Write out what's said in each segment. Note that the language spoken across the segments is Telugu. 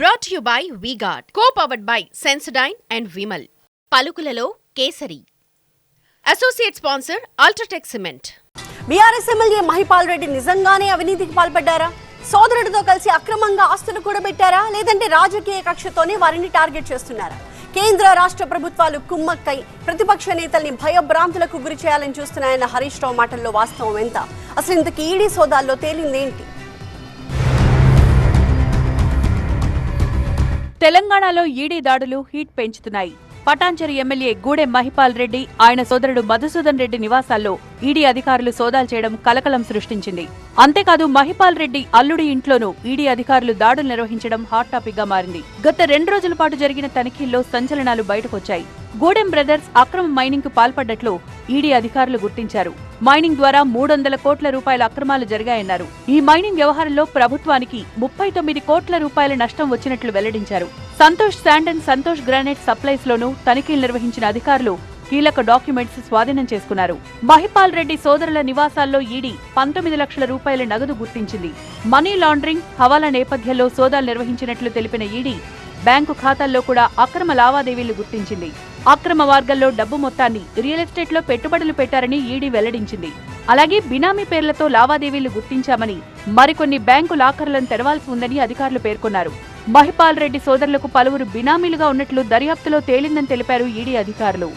Brought you by VGuard co powered by Sensodyne and Vimal పలుకులలో Kesari. Associate sponsor UltraTech cement BRS MLA Mahipal Reddy నిజంగానే అవినీతికి పాల్పడ్డారా? సోదరుడితో కలిసి అక్రమంగా ఆస్తులు కూడబెట్టారా? లేదంటే రాజకీయ కక్షతోనే వారిని టార్గెట్ చేస్తున్నారా? కేంద్ర రాష్ట్ర ప్రభుత్వాలు కుమ్మక్కై ప్రతిపక్ష నేతల్ని భయభ్రాంతులకు గురి చేయాలని చూస్తున్నాయన్న హరీష్ రావు మాటల్లో వాస్తవం ఎంత? అసలు ఇంతకీ ఈడీ సోదాల్లో తేలిందేంటి? తెలంగాణలో ఈడీ దాడులు హీట్ పెంచుతున్నాయి. పటాంచెరు ఎమ్మెల్యే గూడెం మహిపాల్ రెడ్డి ఆయన సోదరుడు మధుసూదన్ రెడ్డి నివాసాల్లో ఈడీ అధికారులు సోదాలు చేయడం కలకలం సృష్టించింది. అంతేకాదు మహిపాల్ రెడ్డి అల్లుడి ఇంట్లోనూ ఈడీ అధికారులు దాడులు నిర్వహించడం హాట్ టాపిక్గా మారింది. గత రెండు రోజుల పాటు జరిగిన తనిఖీల్లో సంచలనాలు బయటకొచ్చాయి. గూడెం బ్రదర్స్ అక్రమ మైనింగ్కు పాల్పడ్డట్లు ఈడీ అధికారులు గుర్తించారు. మైనింగ్ ద్వారా మూడు వందల కోట్ల రూపాయల అక్రమాలు జరిగాయన్నారు. ఈ మైనింగ్ వ్యవహారంలో ప్రభుత్వానికి ముప్పై తొమ్మిది కోట్ల రూపాయల నష్టం వచ్చినట్లు వెల్లడించారు. Santosh sand and Santosh granite supplies లోనూ తనిఖీలు నిర్వహించిన అధికారులు కీలక డాక్యుమెంట్స్ స్వాధీనం చేసుకున్నారు. మహిపాల్ రెడ్డి సోదరుల నివాసాల్లో ఈడీ పంతొమ్మిది లక్షల రూపాయల నగదు గుర్తించింది. మనీ లాండరింగ్ హవాలా నేపథ్యంలో సోదాలు నిర్వహించినట్లు తెలిపిన ఈడీ బ్యాంకు ఖాతాల్లో కూడా అక్రమ లావాదేవీలు గుర్తించింది. అక్రమ మార్గంలో డబ్బు మొత్తాన్ని రియల్ ఎస్టేట్లో పెట్టుబడులు పెట్టారని ఈడీ వెల్లడించింది. అలాగే బినామీ పేర్లతో లావాదేవీలు గుర్తించామని మరికొన్ని బ్యాంకు లాకర్లను తెరవాల్సి ఉందని అధికారులు పేర్కొన్నారు. మహిపాల్ రెడ్డి సోదరులకు పలువురు బినామీలుగా ఉన్నట్లు దర్యాప్తులో తేలిందని తెలిపారు ఈడీ అధికారులు.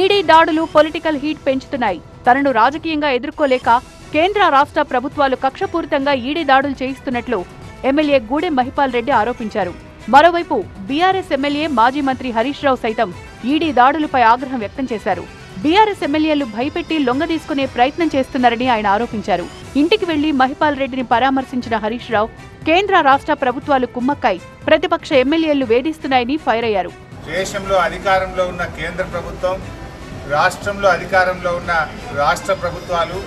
ఈడీ దాడులు పొలిటికల్ హీట్ పెంచుతున్నాయి. తనను రాజకీయంగా ఎదుర్కోలేక కేంద్ర రాష్ట్ర ప్రభుత్వాలు కక్షపూరితంగా ఈడీ దాడులు చేయిస్తున్నట్లు ఎమ్మెల్యే గూడెం మహిపాల్ రెడ్డి ఆరోపించారు. మరోవైపు బీఆర్ఎస్ ఎమ్మెల్యే మాజీ మంత్రి హరీష్ రావు సైతం ఈడీ దాడులపై ఆగ్రహం వ్యక్తం చేశారు. బీఆర్ఎస్ ఎమ్మెల్యేలు భయపెట్టి లొంగదీసుకునే ప్రయత్నం చేస్తున్నారని ఆయన ఆరోపించారు. ఇంటికి వెళ్ళి మహిపాల్ రెడ్డిని పరామర్శించిన హరీష్ రావు కేంద్ర రాష్ట్ర ప్రభుత్వాలు కుమ్మక్కై ప్రతిపక్ష ఎమ్మెల్యేలు వేధిస్తున్నాయని ఫైర్ అయ్యారు. దేశంలో అధికారంలో ఉన్న కేంద్ర ప్రభుత్వం రాష్ట్రంలో అధికారంలో ఉన్న రాష్ట్ర ప్రభుత్వాలు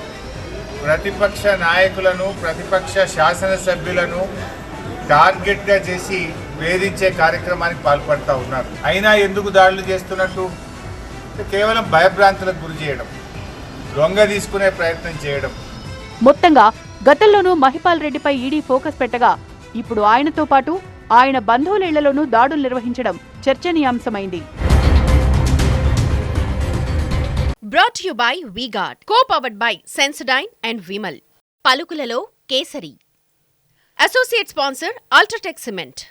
ప్రతిపక్ష నాయకులను ప్రతిపక్ష శాసనసభ్యులను టార్గెట్గా చేసి వేధించే కార్యక్రమానికి పాల్పడుతూ ఉన్నారు. అయినా ఎందుకు దాడులు చేస్తున్నట్టు? కేవలం భయభ్రాంతులకు గురి చేయడం లొంగ తీసుకునే ప్రయత్నం చేయడం. మొత్తంగా గతంలోనూ మహిపాల్ రెడ్డిపై ఈడీ ఫోకస్ పెట్టగా ఇప్పుడు ఆయనతో పాటు ఆయన బంధువుల ఇళ్ళలోనూ దాడులు నిర్వహించడం చర్చనీయాంశమైంది. Brought you by VGuard co powered by Sensodyne and Vimal పలుకులలో Kesari. Associate sponsor UltraTech cement